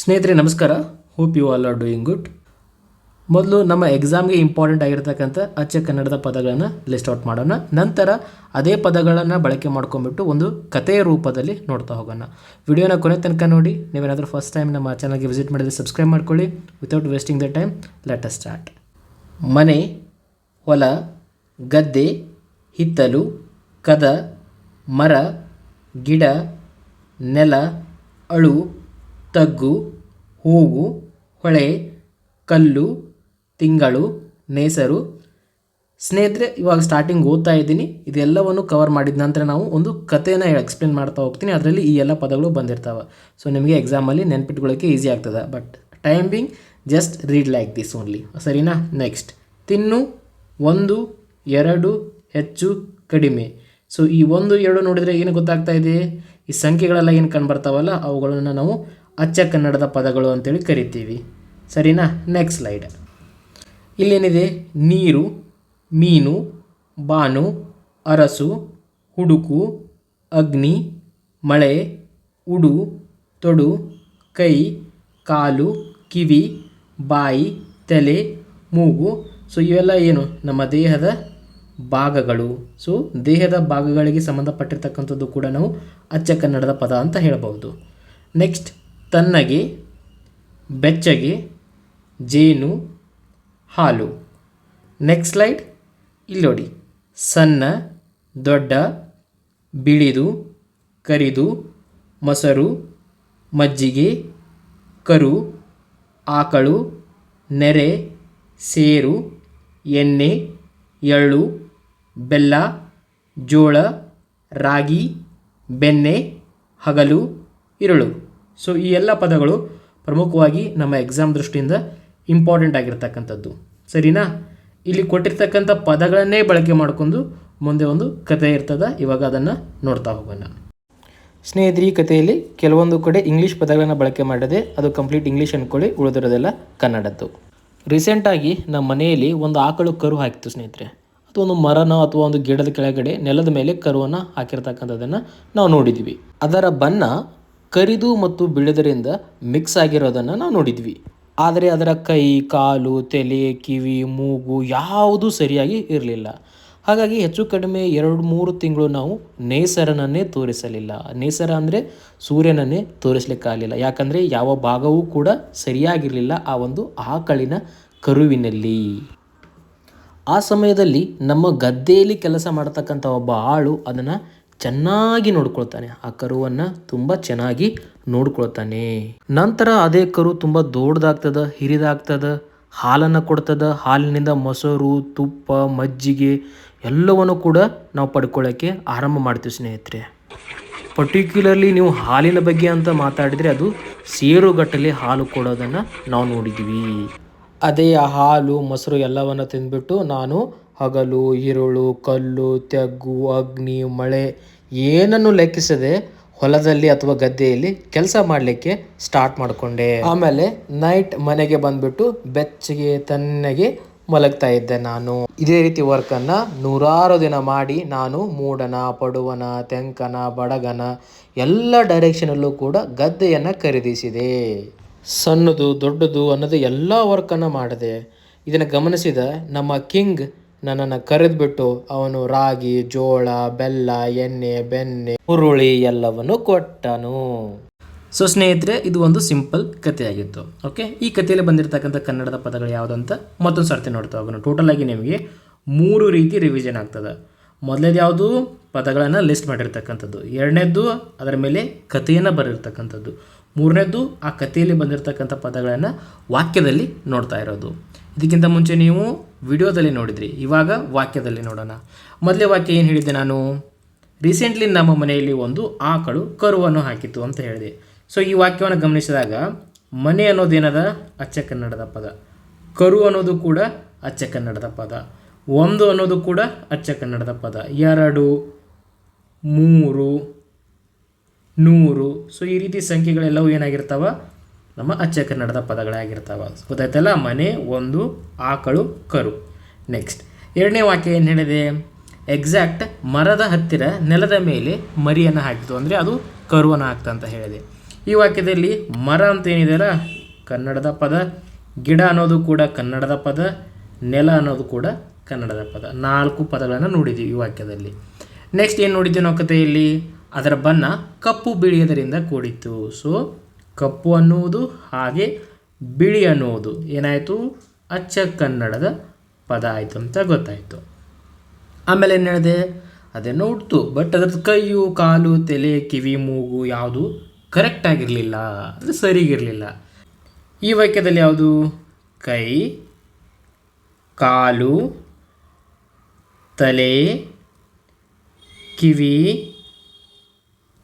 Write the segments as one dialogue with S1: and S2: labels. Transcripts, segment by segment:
S1: ಸ್ನೇಹಿತರೆ, ನಮಸ್ಕಾರ. Hope you all are doing good ಮೊದಲು ನಮ್ಮ ಎಕ್ಸಾಮ್ಗೆ ಇಂಪಾರ್ಟೆಂಟ್ ಆಗಿರ್ತಕ್ಕಂಥ ಅಚ್ಚ ಕನ್ನಡದ ಪದಗಳನ್ನು ಲಿಸ್ಟ್ ಔಟ್ ಮಾಡೋಣ. ನಂತರ ಅದೇ ಪದಗಳನ್ನು ಬಳಕೆ ಮಾಡ್ಕೊಂಬಿಟ್ಟು ಒಂದು ಕಥೆಯ ರೂಪದಲ್ಲಿ ನೋಡ್ತಾ ಹೋಗೋಣ. ವಿಡಿಯೋನ ಕೊನೆ ತನಕ ನೋಡಿ. ನೀವೇನಾದರೂ ಫಸ್ಟ್ ಟೈಮ್ ನಮ್ಮ ಚಾನಲ್ಗೆ ವಿಸಿಟ್ ಮಾಡಿದರೆ ಸಬ್ಸ್ಕ್ರೈಬ್ ಮಾಡ್ಕೊಳ್ಳಿ. Without wasting the time let us start ಮನೆ, ಹೊಲ, ಗದ್ದೆ, ಹಿತ್ತಲು, ಕದ, ಮರ, ಗಿಡ, ನೆಲ, ಅಳು ತಗ್ಗು ಹೂವು ಹೊಳೆ, ಕಲ್ಲು, ತಿಂಗಳು, ನೇಸರು. ಸ್ನೇಹಿತರೆ, ಇವಾಗ ಸ್ಟಾರ್ಟಿಂಗ್ ಓದ್ತಾ ಇದ್ದೀನಿ. ಇದೆಲ್ಲವನ್ನು ಕವರ್ ಮಾಡಿದ ನಂತರ ನಾವು ಒಂದು ಕಥೆನ ಎಕ್ಸ್ಪ್ಲೇನ್ ಮಾಡ್ತಾ ಹೋಗ್ತೀನಿ. ಅದರಲ್ಲಿ ಈ ಎಲ್ಲ ಪದಗಳು ಬಂದಿರ್ತಾವೆ. ಸೊ ನಿಮಗೆ ಎಕ್ಸಾಮಲ್ಲಿ ನೆನ್ಪಿಟ್ಕೊಳ್ಳೋಕ್ಕೆ ಈಸಿ ಆಗ್ತದೆ. But time being just read like this only ಸರಿನಾ? ನೆಕ್ಸ್ಟ್ ತಿನ್ನು, ಒಂದು, ಎರಡು, ಹೆಚ್ಚು, ಕಡಿಮೆ. ಸೊ ಈ ಒಂದು, ಎರಡು ನೋಡಿದರೆ ಏನು ಗೊತ್ತಾಗ್ತಾ ಇದೆ? ಈ ಸಂಖ್ಯೆಗಳೆಲ್ಲ ಏನು ಕಂಡು ಬರ್ತಾವಲ್ಲ? ಅವುಗಳನ್ನು ನಾವು ಅಚ್ಚ ಕನ್ನಡದ ಪದಗಳು ಅಂತೇಳಿ ಕರಿತೀವಿ. ಸರಿನಾ? ನೆಕ್ಸ್ಟ್ ಸ್ಲೈಡ್ ಇಲ್ಲೇನಿದೆ? ನೀರು, ಮೀನು, ಬಾನು, ಅರಸು, ಹುಡುಕು, ಅಗ್ನಿ, ಮಳೆ, ಉಡು, ತೊಡು, ಕೈ, ಕಾಲು, ಕಿವಿ, ಬಾಯಿ, ತಲೆ, ಮೂಗು. ಸೊ ಇವೆಲ್ಲ ಏನು? ನಮ್ಮ ದೇಹದ ಭಾಗಗಳು. ಸೊ ದೇಹದ ಭಾಗಗಳಿಗೆ ಸಂಬಂಧಪಟ್ಟಿರ್ತಕ್ಕಂಥದ್ದು ಕೂಡ ನಾವು ಅಚ್ಚ ಕನ್ನಡದ ಪದ ಅಂತ ಹೇಳಬಹುದು. ನೆಕ್ಸ್ಟ್ ತನ್ನಗೆ, ಬೆಚ್ಚಗೆ, ಜೇನು, ಹಾಲು. ನೆಕ್ಸ್ಟ್ ಸ್ಲೈಡ್ ಇಲ್ಲಿ ನೋಡಿ. ಸಣ್ಣ, ದೊಡ್ಡ, ಬಿಳಿದು, ಕರಿದು, ಮೊಸರು, ಮಜ್ಜಿಗೆ, ಕರು, ಆಕಳು, ನೆರೆ, ಸೇರು, ಎಣ್ಣೆ, ಎಳ್ಳು, ಬೆಲ್ಲ, ಜೋಳ, ರಾಗಿ, ಬೆಣ್ಣೆ, ಹಗಲು ಇರುಳು ಸೊ ಈ ಎಲ್ಲ ಪದಗಳು ಪ್ರಮುಖವಾಗಿ ನಮ್ಮ ಎಕ್ಸಾಮ್ ದೃಷ್ಟಿಯಿಂದ ಇಂಪಾರ್ಟೆಂಟ್ ಆಗಿರ್ತಕ್ಕಂಥದ್ದು. ಸರಿನಾ ಇಲ್ಲಿ ಕೊಟ್ಟಿರ್ತಕ್ಕಂಥ ಪದಗಳನ್ನೇ ಬಳಕೆ ಮಾಡಿಕೊಂಡು ಮುಂದೆ ಒಂದು ಕತೆ ಇರ್ತದೆ. ಇವಾಗ ಅದನ್ನು ನೋಡ್ತಾ ಹೋಗೋಣ. ಸ್ನೇಹಿತರೆ, ಈ ಕಥೆಯಲ್ಲಿ ಕೆಲವೊಂದು ಕಡೆ ಇಂಗ್ಲೀಷ್ ಪದಗಳನ್ನು ಬಳಕೆ ಮಾಡದೆ ಅದು ಕಂಪ್ಲೀಟ್ ಇಂಗ್ಲೀಷ್ ಅಂದ್ಕೊಳ್ಳಿ ಉಳಿದಿರೋದೆಲ್ಲ ಕನ್ನಡದ್ದು. ರೀಸೆಂಟಾಗಿ ನಮ್ಮ ಮನೆಯಲ್ಲಿ ಒಂದು ಆಕಳು ಕರು ಹಾಕಿತ್ತು ಸ್ನೇಹಿತರೆ. ಅದು ಒಂದು ಮರನ ಅಥವಾ ಒಂದು ಗಿಡದ ಕೆಳಗಡೆ ನೆಲದ ಮೇಲೆ ಕರುವನ್ನು ಹಾಕಿರ್ತಕ್ಕಂಥದ್ದನ್ನು ನಾವು ನೋಡಿದ್ವಿ. ಅದರ ಬಣ್ಣ ಕರಿದು ಮತ್ತು ಬಿಳಿದರಿಂದ ಮಿಕ್ಸ್ ಆಗಿರೋದನ್ನು ನಾವು ನೋಡಿದ್ವಿ. ಆದರೆ ಅದರ ಕೈ, ಕಾಲು, ತಲೆ, ಕಿವಿ, ಮೂಗು ಯಾವುದೂ ಸರಿಯಾಗಿ ಇರಲಿಲ್ಲ. ಹಾಗಾಗಿ ಹೆಚ್ಚು ಕಡಿಮೆ ಎರಡು ಮೂರು ತಿಂಗಳು ನಾವು ನೇಸರನನ್ನೇ ತೋರಿಸಲಿಲ್ಲ. ನೇಸರ ಅಂದರೆ ಸೂರ್ಯನನ್ನೇ ತೋರಿಸಲಿಕ್ಕಾಗಲಿಲ್ಲ ಯಾಕಂದರೆ ಯಾವ ಭಾಗವೂ ಕೂಡ ಸರಿಯಾಗಿರಲಿಲ್ಲ ಆ ಒಂದು ಆಕಳಿನ ಕರುವಿನಲ್ಲಿ. ಆ ಸಮಯದಲ್ಲಿ ನಮ್ಮ ಗದ್ದೆಯಲ್ಲಿ ಕೆಲಸ ಮಾಡ್ತಕ್ಕಂಥ ಒಬ್ಬ ಆಳು ಅದನ್ನು ಚೆನ್ನಾಗಿ ನೋಡ್ಕೊಳ್ತಾನೆ. ಆ ಕರುವನ್ನು ತುಂಬ ಚೆನ್ನಾಗಿ ನೋಡ್ಕೊಳ್ತಾನೆ. ನಂತರ ಅದೇ ಕರು ತುಂಬ ದೊಡ್ಡದಾಗ್ತದ, ಹಿರಿದಾಗ್ತದ, ಹಾಲನ್ನು ಕೊಡ್ತದ. ಹಾಲಿನಿಂದ ಮೊಸರು, ತುಪ್ಪ, ಮಜ್ಜಿಗೆ ಎಲ್ಲವನ್ನು ಕೂಡ ನಾವು ಪಡ್ಕೊಳ್ಳೋಕ್ಕೆ ಆರಂಭ ಮಾಡ್ತೀವಿ ಸ್ನೇಹಿತರೆ. ಪರ್ಟಿಕ್ಯುಲರ್ಲಿ ನೀವು ಹಾಲಿನ ಬಗ್ಗೆ ಅಂತ ಮಾತಾಡಿದರೆ ಅದು ಸೇರುಗಟ್ಟಲೆ ಹಾಲು ಕೊಡೋದನ್ನು ನಾವು ನೋಡಿದ್ವಿ ಅದೇ ಹಾಲು, ಮೊಸರು ಎಲ್ಲವನ್ನು ತಿಂದ್ಬಿಟ್ಟು ನಾನು ಹಗಲು, ಇರುಳು, ಕಲ್ಲು, ತೆಗ್ಗು, ಅಗ್ನಿ, ಮಳೆ ಏನನ್ನು ಲೆಕ್ಕಿಸದೆ ಹೊಲದಲ್ಲಿ ಅಥವಾ ಗದ್ದೆಯಲ್ಲಿ ಕೆಲಸ ಮಾಡಲಿಕ್ಕೆ ಸ್ಟಾರ್ಟ್ ಮಾಡಿಕೊಂಡೆ. ಆಮೇಲೆ ನೈಟ್ ಮನೆಗೆ ಬಂದ್ಬಿಟ್ಟು ಬೆಚ್ಚಗೆ ತನ್ನಗೆ ಮಲಗ್ತಾ ಇದ್ದೆ ನಾನು. ಇದೇ ರೀತಿ ವರ್ಕನ್ನು ನೂರಾರು ದಿನ ಮಾಡಿ ನಾನು ಮೂಡನ, ಪಡುವನ, ತೆಂಕನ, ಬಡಗನ ಎಲ್ಲ ಡೈರೆಕ್ಷನಲ್ಲೂ ಕೂಡ ಗದ್ದೆಯನ್ನು ಖರೀದಿಸಿದೆ. ಸಣ್ಣದು ದೊಡ್ಡದು ಅನ್ನೋದು ಎಲ್ಲ ವರ್ಕನ್ನು ಮಾಡಿದೆ. ಇದನ್ನು ಗಮನಿಸಿದ ನಮ್ಮ ಕಿಂಗ್ ನನ್ನನ್ನು ಕರೆದ್ಬಿಟ್ಟು ಅವನು ರಾಗಿ, ಜೋಳ, ಬೆಲ್ಲ, ಎಣ್ಣೆ, ಬೆಣ್ಣೆ, ಹುರುಳಿ ಎಲ್ಲವನ್ನು ಕೊಟ್ಟನು. ಸೊ ಸ್ನೇಹಿತರೆ, ಇದು ಒಂದು ಸಿಂಪಲ್ ಕಥೆಯಾಗಿತ್ತು, ಓಕೆ? ಈ ಕಥೆಯಲ್ಲಿ ಬಂದಿರತಕ್ಕಂಥ ಕನ್ನಡದ ಪದಗಳು ಯಾವುದಂತ ಮತ್ತೊಂದು ಸರ್ತಿ ನೋಡ್ತಾ ಹೋಗೋಣ. ಟೋಟಲ್ ನಿಮಗೆ ಮೂರು ರೀತಿ ರಿವಿಷನ್ ಆಗ್ತದೆ. ಮೊದಲೇದು ಯಾವುದು? ಪದಗಳನ್ನು ಲಿಸ್ಟ್ ಮಾಡಿರ್ತಕ್ಕಂಥದ್ದು. ಎರಡನೇದ್ದು ಅದರ ಮೇಲೆ ಕಥೆಯನ್ನು ಬರೆದಿರ್ತಕ್ಕಂಥದ್ದು. ಮೂರನೇದ್ದು ಆ ಕಥೆಯಲ್ಲಿ ಬಂದಿರತಕ್ಕಂಥ ಪದಗಳನ್ನು ವಾಕ್ಯದಲ್ಲಿ ನೋಡ್ತಾ ಇರೋದು. ಇದಕ್ಕಿಂತ ಮುಂಚೆ ನೀವು ವಿಡಿಯೋದಲ್ಲಿ ನೋಡಿದ್ರಿ, ಇವಾಗ ವಾಕ್ಯದಲ್ಲಿ ನೋಡೋಣ. ಮೊದಲೇ ವಾಕ್ಯ ಏನು ಹೇಳಿದ್ದೆ ನಾನು? ರೀಸೆಂಟ್ಲಿ ನಮ್ಮ ಮನೆಯಲ್ಲಿ ಒಂದು ಆಕಳು ಕರುವನ್ನು ಹಾಕಿತ್ತು ಅಂತ ಹೇಳಿದೆ. ಸೊ ಈ ವಾಕ್ಯವನ್ನು ಗಮನಿಸಿದಾಗ, ಮನೆ ಅನ್ನೋದೇನದ ಅಚ್ಚ ಕನ್ನಡದ ಪದ. ಕರು ಅನ್ನೋದು ಕೂಡ ಅಚ್ಚ ಕನ್ನಡದ ಪದ. ಒಂದು ಅನ್ನೋದು ಕೂಡ ಅಚ್ಚ ಕನ್ನಡದ ಪದ. ಎರಡು, ಮೂರು, ನೂರು. ಸೊ ಈ ರೀತಿ ಸಂಖ್ಯೆಗಳೆಲ್ಲವೂ ಏನಾಗಿರ್ತಾವ? ನಮ್ಮ ಅಚ್ಚ ಕನ್ನಡದ ಪದಗಳೇ ಆಗಿರ್ತಾವ ಗೊತ್ತಾಯ್ತಲ್ಲ? ಮನೆ, ಒಂದು, ಆಕಳು, ಕರು. ನೆಕ್ಸ್ಟ್ ಎರಡನೇ ವಾಕ್ಯ ಏನು ಹೇಳಿದೆ? ಎಕ್ಸಾಕ್ಟ್ ಮರದ ಹತ್ತಿರ ನೆಲದ ಮೇಲೆ ಮರಿಯನ್ನು ಹಾಕಿತು ಅಂದರೆ ಅದು ಕರುವನ್ನು ಹಾಕ್ತ ಅಂತ ಹೇಳಿದೆ. ಈ ವಾಕ್ಯದಲ್ಲಿ ಮರ ಅಂತ ಏನಿದೆಯಲ್ಲ? ಕನ್ನಡದ ಪದ. ಗಿಡ ಅನ್ನೋದು ಕೂಡ ಕನ್ನಡದ ಪದ. ನೆಲ ಅನ್ನೋದು ಕೂಡ ಕನ್ನಡದ ಪದ. ನಾಲ್ಕು ಪದಗಳನ್ನು ನೋಡಿದ್ದೀವಿ ಈ ವಾಕ್ಯದಲ್ಲಿ. ನೆಕ್ಸ್ಟ್ ಏನು ನೋಡಿದ್ದೀವಿ ನಾವು ಕಥೆಯಲ್ಲಿ? ಅದರ ಬಣ್ಣ ಕಪ್ಪು ಬಿಳಿಯದರಿಂದ ಕೂಡಿತ್ತು. ಸೊ ಕಪ್ಪು ಅನ್ನುವುದು ಹಾಗೆ ಬಿಳಿ ಅನ್ನುವುದು. ಏನಾಯಿತು? ಅಚ್ಚ ಕನ್ನಡದ ಪದ ಆಯಿತು ಅಂತ ಗೊತ್ತಾಯಿತು. ಆಮೇಲೆ ಏನು ಹೇಳಿದೆ? ಅದೇನೋ ಹುಡ್ತು. ಬಟ್ ಅದ್ರದ್ದು ಕೈಯು, ಕಾಲು, ತಲೆ, ಕಿವಿ, ಮೂಗು ಯಾವುದು ಕರೆಕ್ಟ್ ಆಗಿರಲಿಲ್ಲ. ಅದು ಸರಿಗಿರಲಿಲ್ಲ. ಈ ವಾಕ್ಯದಲ್ಲಿ ಯಾವುದು? ಕೈ, ಕಾಲು, ತಲೆ, ಕಿವಿ,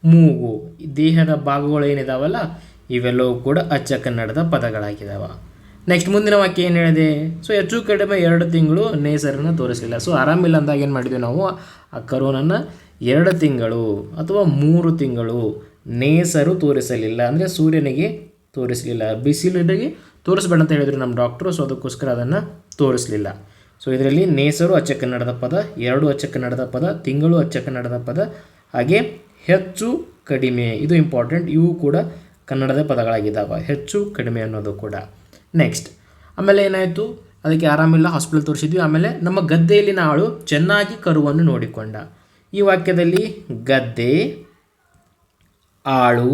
S1: ಮೂಗು. ದೇಹದ ಭಾಗಗಳು ಏನಿದಾವಲ್ಲ ಇವೆಲ್ಲವೂ ಕೂಡ ಅಚ್ಚ ಕನ್ನಡದ ಪದಗಳಾಗಿದ್ದಾವೆ ನೆಕ್ಸ್ಟ್ ಮುಂದಿನ ವಾಕ್ಯ ಏನು ಹೇಳಿದೆ? ಸೊ ಹೆಚ್ಚು ಕಡಿಮೆ ಎರಡು ತಿಂಗಳು ನೇಸರನ್ನು ತೋರಿಸಲಿಲ್ಲ. ಸೊ ಆರಾಮಿಲ್ಲ ಅಂದಾಗ ಏನು ಮಾಡಿದ್ವಿ ನಾವು? ಆ ಕರೋನನ್ನು ಎರಡು ತಿಂಗಳು ಅಥವಾ ಮೂರು ತಿಂಗಳು ನೇಸರು ತೋರಿಸಲಿಲ್ಲ. ಅಂದರೆ ಸೂರ್ಯನಿಗೆ ತೋರಿಸಲಿಲ್ಲ. ಬಿಸಿಲಿಗೆ ತೋರಿಸ್ಬೇಡ ಅಂತ ಹೇಳಿದ್ರು ನಮ್ಮ ಡಾಕ್ಟ್ರು ಸೊ ಅದಕ್ಕೋಸ್ಕರ ಅದನ್ನು ತೋರಿಸಲಿಲ್ಲ. ಸೊ ಇದರಲ್ಲಿ ನೇಸರು ಅಚ್ಚ ಕನ್ನಡದ ಪದ, ಎರಡು ಅಚ್ಚ ಕನ್ನಡದ ಪದ, ತಿಂಗಳು ಅಚ್ಚ ಕನ್ನಡದ ಪದ, ಹಾಗೆ ಹೆಚ್ಚು ಕಡಿಮೆ. ಇದು ಇಂಪಾರ್ಟೆಂಟ್ ಇವು ಕೂಡ ಕನ್ನಡದ ಪದಗಳಾಗಿದ್ದಾವೆ. ಹೆಚ್ಚು ಕಡಿಮೆ ಅನ್ನೋದು ಕೂಡ. ನೆಕ್ಸ್ಟ್ ಆಮೇಲೆ ಏನಾಯಿತು? ಅದಕ್ಕೆ ಆರಾಮಿಲ್ಲ ಹಾಸ್ಪಿಟಲ್ ತೋರಿಸಿದ್ವಿ. ಆಮೇಲೆ ನಮ್ಮ ಗದ್ದೆಯಲ್ಲಿನ ಆಳು ಚೆನ್ನಾಗಿ ಕರುವನ್ನು ನೋಡಿಕೊಂಡ. ಈ ವಾಕ್ಯದಲ್ಲಿ ಗದ್ದೆ, ಆಳು,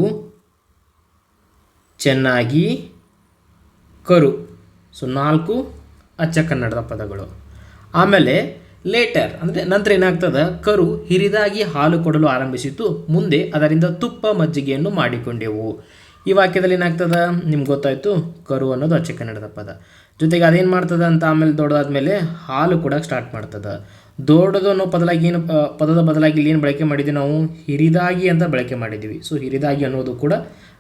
S1: ಚೆನ್ನಾಗಿ ಕರು. ಸೊ ನಾಲ್ಕು ಅಚ್ಚ ಕನ್ನಡದ ಪದಗಳು. ಆಮೇಲೆ ಲೇಟರ್ ಅಂದರೆ ನಂತರ ಏನಾಗ್ತದೆ? ಕರು ಹಿರಿದಾಗಿ ಹಾಲು ಕೊಡಲು ಆರಂಭಿಸಿತು ಮುಂದೆ ಅದರಿಂದ ತುಪ್ಪ ಮಜ್ಜಿಗೆಯನ್ನು ಮಾಡಿಕೊಂಡೆವು. ಈ ವಾಕ್ಯದಲ್ಲಿ ಏನಾಗ್ತದ? ನಿಮ್ಗೆ ಗೊತ್ತಾಯಿತು? ಕರು ಅನ್ನೋದು ಅಚ್ಚ ಕನ್ನಡದ ಪದ. ಜೊತೆಗೆ ಅದೇನು ಮಾಡ್ತದೆ ಅಂತ ಆಮೇಲೆ ದೊಡ್ಡದಾದ್ಮೇಲೆ ಹಾಲು ಕೂಡ ಸ್ಟಾರ್ಟ್ ಮಾಡ್ತದೆ. ದೊಡ್ಡದು ಅನ್ನೋ ಬದಲಾಗಿ ಏನು ಪದದ ಬದಲಾಗಿ ಇಲ್ಲಿ ಏನು ಬಳಕೆ ಮಾಡಿದ್ವಿ ನಾವು? ಹಿರಿದಾಗಿ ಅಂತ ಬಳಕೆ ಮಾಡಿದ್ದೀವಿ ಸೊ ಹಿರಿದಾಗಿ ಅನ್ನೋದು ಕೂಡ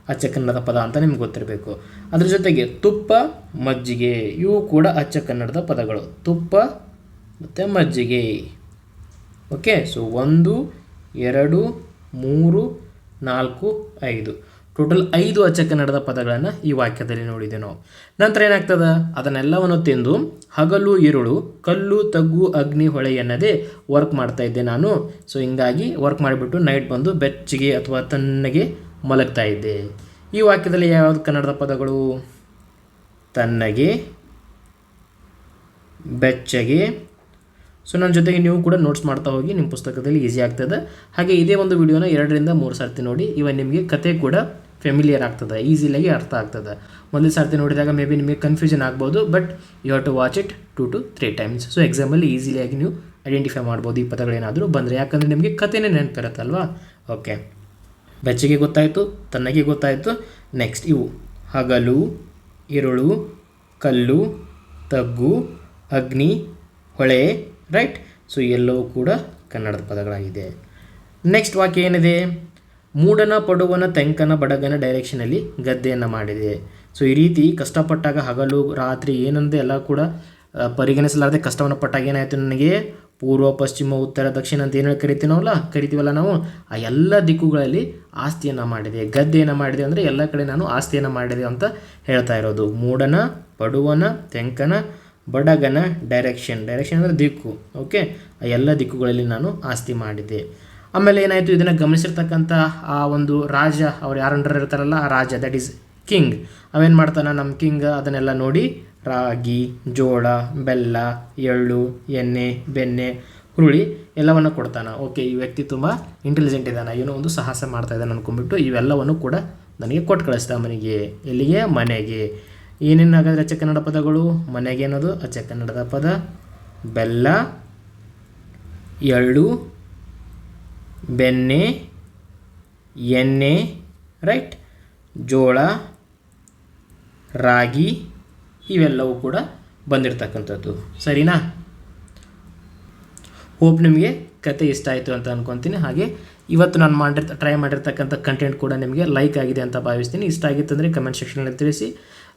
S1: ಅಚ್ಚ ಕನ್ನಡದ ಪದ ಅಂತ ನಿಮ್ಗೆ ಗೊತ್ತಿರಬೇಕು. ಅದ್ರ ಜೊತೆಗೆ ತುಪ್ಪ, ಮಜ್ಜಿಗೆ, ಇವು ಕೂಡ ಅಚ್ಚ ಕನ್ನಡದ ಪದಗಳು. ತುಪ್ಪ ಮತ್ತು ಮಜ್ಜಿಗೆ. ಓಕೆ ಸೊ ಒಂದು, ಎರಡು, ಮೂರು, ನಾಲ್ಕು, ಐದು. ಟೋಟಲ್ ಐದು ಅಚ್ಚ ಕನ್ನಡದ ಪದಗಳನ್ನು ಈ ವಾಕ್ಯದಲ್ಲಿ ನೋಡಿದೆ ನಾವು ನಂತರ ಏನಾಗ್ತದ? ಅದನ್ನೆಲ್ಲವನ್ನು ತಿಂದು ಹಗಲು, ಇರುಳು, ಕಲ್ಲು, ತಗ್ಗು, ಅಗ್ನಿ, ಹೊಳೆ ಎನ್ನದೇ ವರ್ಕ್ ಮಾಡ್ತಾ ಇದ್ದೆ ನಾನು. ಸೊ ಹಿಂಗಾಗಿ ವರ್ಕ್ ಮಾಡಿಬಿಟ್ಟು ನೈಟ್ ಬಂದು ಬೆಚ್ಚಗೆ ಅಥವಾ ತಣ್ಣಗೆ ಮಲಗ್ತಾ ಇದ್ದೆ. ಈ ವಾಕ್ಯದಲ್ಲಿ ಯಾವ್ಯಾವುದು ಕನ್ನಡದ ಪದಗಳು? ತನ್ನಗೆ ಬೆಚ್ಚಗೆ. ಸೊ ನನ್ನ ಜೊತೆಗೆ ನೀವು ಕೂಡ ನೋಟ್ಸ್ ಮಾಡ್ತಾ ಹೋಗಿ ನಿಮ್ಮ ಪುಸ್ತಕದಲ್ಲಿ ಈಸಿ ಆಗ್ತದೆ. ಹಾಗೆ ಇದೇ ಒಂದು ವಿಡಿಯೋನ ಎರಡರಿಂದ ಮೂರು ಸರ್ತಿ ನೋಡಿ. ಇವನ್ ನಿಮಗೆ ಕತೆ ಕೂಡ ಫೆಮಿಲಿಯರ್ ಆಗ್ತದೆ ಈಸಿಲಾಗಿ ಅರ್ಥ ಆಗ್ತದೆ. ಮೊದಲ ಸರ್ತಿ ನೋಡಿದಾಗ ಮೇ ಬಿ ನಿಮಗೆ ಕನ್ಫ್ಯೂಷನ್ ಆಗ್ಬೋದು but you have to watch it two two three times so ಎಕ್ಸಾಮಲ್ಲಿ ಈಸಿಲಿಯಾಗಿ ನೀವು ಐಡೆಂಟಿಫೈ ಮಾಡ್ಬೋದು ಈ ಪದಗಳೇನಾದರೂ ಬಂದರೆ. ಯಾಕಂದರೆ ನಿಮಗೆ ಕಥೆನೇ ನೆನಪಿರುತ್ತಲ್ವಾ? ಓಕೆ ಬೆಚ್ಚಗೆ ಗೊತ್ತಾಯಿತು ತನ್ನಗೆ ಗೊತ್ತಾಯಿತು ನೆಕ್ಸ್ಟ್ ಇವು. ಹಗಲು ಇರುಳು ಕಲ್ಲು, ತಗ್ಗು, ಅಗ್ನಿ, ಹೊಳೆ ರೈಟ್ ಸೊ ಎಲ್ಲವೂ ಕೂಡ ಕನ್ನಡದ ಪದಗಳಾಗಿದೆ. ನೆಕ್ಸ್ಟ್ ವಾಕ್ಯ ಏನಿದೆ? ಮೂಡನ ಪಡುವನ, ತೆಂಕನ, ಬಡಗನ ಡೈರೆಕ್ಷನಲ್ಲಿ ಗದ್ದೆಯನ್ನು ಮಾಡಿದೆ. ಸೊ ಈ ರೀತಿ ಕಷ್ಟಪಟ್ಟಾಗ ಹಗಲು, ರಾತ್ರಿ ಏನಂದೆ ಎಲ್ಲ ಕೂಡ ಪರಿಗಣಿಸಲಾರದೆ ಕಷ್ಟವನ್ನು ಪಟ್ಟಾಗ ಏನಾಯಿತು ನನಗೆ? ಪೂರ್ವ, ಪಶ್ಚಿಮ, ಉತ್ತರ, ದಕ್ಷಿಣ ಅಂತ ಏನು ಕರಿತೀನವಲ್ಲ? ಕರಿತೀವಲ್ಲ ನಾವು? ಆ ಎಲ್ಲ ದಿಕ್ಕುಗಳಲ್ಲಿ ಆಸ್ತಿಯನ್ನು ಮಾಡಿದೆ. ಗದ್ದೆಯನ್ನು ಮಾಡಿದೆ ಅಂದರೆ ಎಲ್ಲ ಕಡೆ ನಾನು ಆಸ್ತಿಯನ್ನು ಮಾಡಿದೆ ಅಂತ ಹೇಳ್ತಾ ಇರೋದು. ಮೂಡನ ಪಡುವನ, ತೆಂಕನ, ಬಡಗನ ಡೈರೆಕ್ಷನ್. ಡೈರೆಕ್ಷನ್ ಅಂದರೆ ದಿಕ್ಕು, ಓಕೆ? ಆ ಎಲ್ಲ ದಿಕ್ಕುಗಳಲ್ಲಿ ನಾನು ಆಸ್ತಿ ಮಾಡಿದೆ. ಆಮೇಲೆ ಏನಾಯಿತು? ಇದನ್ನು ಗಮನಿಸಿರ್ತಕ್ಕಂಥ ಆ ಒಂದು ರಾಜ, ಅವ್ರು ಯಾರು ಅಂಡರ್ ಇರ್ತಾರಲ್ಲ, ಆ ರಾಜ ದಟ್ ಈಸ್ ಕಿಂಗ್ ಅವೇನು ಮಾಡ್ತಾನೆ? ನಮ್ಮ ಕಿಂಗ್ ಅದನ್ನೆಲ್ಲ ನೋಡಿ, ರಾಗಿ, ಜೋಳ, ಬೆಲ್ಲ, ಎಳ್ಳು, ಎಣ್ಣೆ, ಬೆಣ್ಣೆ, ಹುರುಳಿ ಎಲ್ಲವನ್ನು ಕೊಡ್ತಾನೆ. ಓಕೆ ಈ ವ್ಯಕ್ತಿ ತುಂಬ ಇಂಟೆಲಿಜೆಂಟ್ ಇದ್ದಾನೆ. ಏನೋ ಒಂದು ಸಾಹಸ ಮಾಡ್ತಾ ಇದ್ದಾನೆ ಅಂದ್ಕೊಂಡ್ಬಿಟ್ಟು ಇವೆಲ್ಲವನ್ನು ಕೂಡ ನನಗೆ ಕೊಟ್ಟು ಕಳಿಸ್ತಾ ಮನೆಗೆ. ಎಲ್ಲಿಗೆ? ಮನೆಗೆ. ಏನೇನು ಹಾಗಾದರೆ ಅಚ್ಚ ಕನ್ನಡ ಪದಗಳು? ಮನೆಗೆ ಅನ್ನೋದು ಅಚ್ಚ ಕನ್ನಡದ ಪದ. ಬೆಲ್ಲ, ಎಳ್ಳು ಬೆಣ್ಣೆ, ಎಣ್ಣೆ ರೈಟ್ ಜೋಳ, ರಾಗಿ ಇವೆಲ್ಲವೂ ಕೂಡ ಬಂದಿರತಕ್ಕಂಥದ್ದು. ಸರಿನಾ? ಹೋಪ್ ನಿಮಗೆ ಕತೆ ಇಷ್ಟ ಆಯಿತು ಅಂತ ಅನ್ಕೊತೀನಿ. ಹಾಗೆ ಇವತ್ತು ನಾನು ಮಾಡಿರ್ತ ಟ್ರೈ ಮಾಡಿರ್ತಕ್ಕಂಥ ಕಂಟೆಂಟ್ ಕೂಡ ನಿಮಗೆ ಲೈಕ್ ಆಗಿದೆ ಅಂತ ಭಾವಿಸ್ತೀನಿ. ಇಷ್ಟ ಆಗಿತ್ತಂದರೆ ಕಮೆಂಟ್ ಸೆಕ್ಷನಲ್ಲಿ ತಿಳಿಸಿ.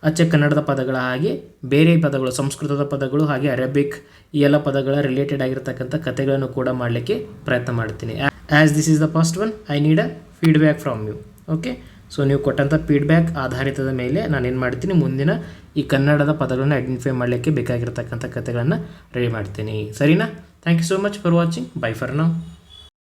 S1: ಅಚ್ಚ ಕನ್ನಡದ ಪದಗಳ ಹಾಗೆ ಬೇರೆ ಪದಗಳು, ಸಂಸ್ಕೃತದ ಪದಗಳು ಹಾಗೆ ಅರೇಬಿಕ್ ಈ ಎಲ್ಲ ಪದಗಳ ರಿಲೇಟೆಡ್ ಆಗಿರ್ತಕ್ಕಂಥ ಕತೆಗಳನ್ನು ಕೂಡ ಮಾಡಲಿಕ್ಕೆ ಪ್ರಯತ್ನ ಮಾಡ್ತೀನಿ. As this is the first one I need a feedback from you okay so ನೀವು ಕೊಟ್ಟಂಥ ಫೀಡ್ಬ್ಯಾಕ್ ಆಧಾರಿತದ ಮೇಲೆ ನಾನು ಏನು ಮಾಡ್ತೀನಿ? ಮುಂದಿನ ಈ ಕನ್ನಡದ ಪದಗಳನ್ನು ಐಡೆಂಟಿಫೈ ಮಾಡಲಿಕ್ಕೆ ಬೇಕಾಗಿರ್ತಕ್ಕಂಥ ಕಥೆಗಳನ್ನು ರೆಡಿ ಮಾಡ್ತೀನಿ. ಸರಿನಾ? Thank you so much for watching bye for ನಾವು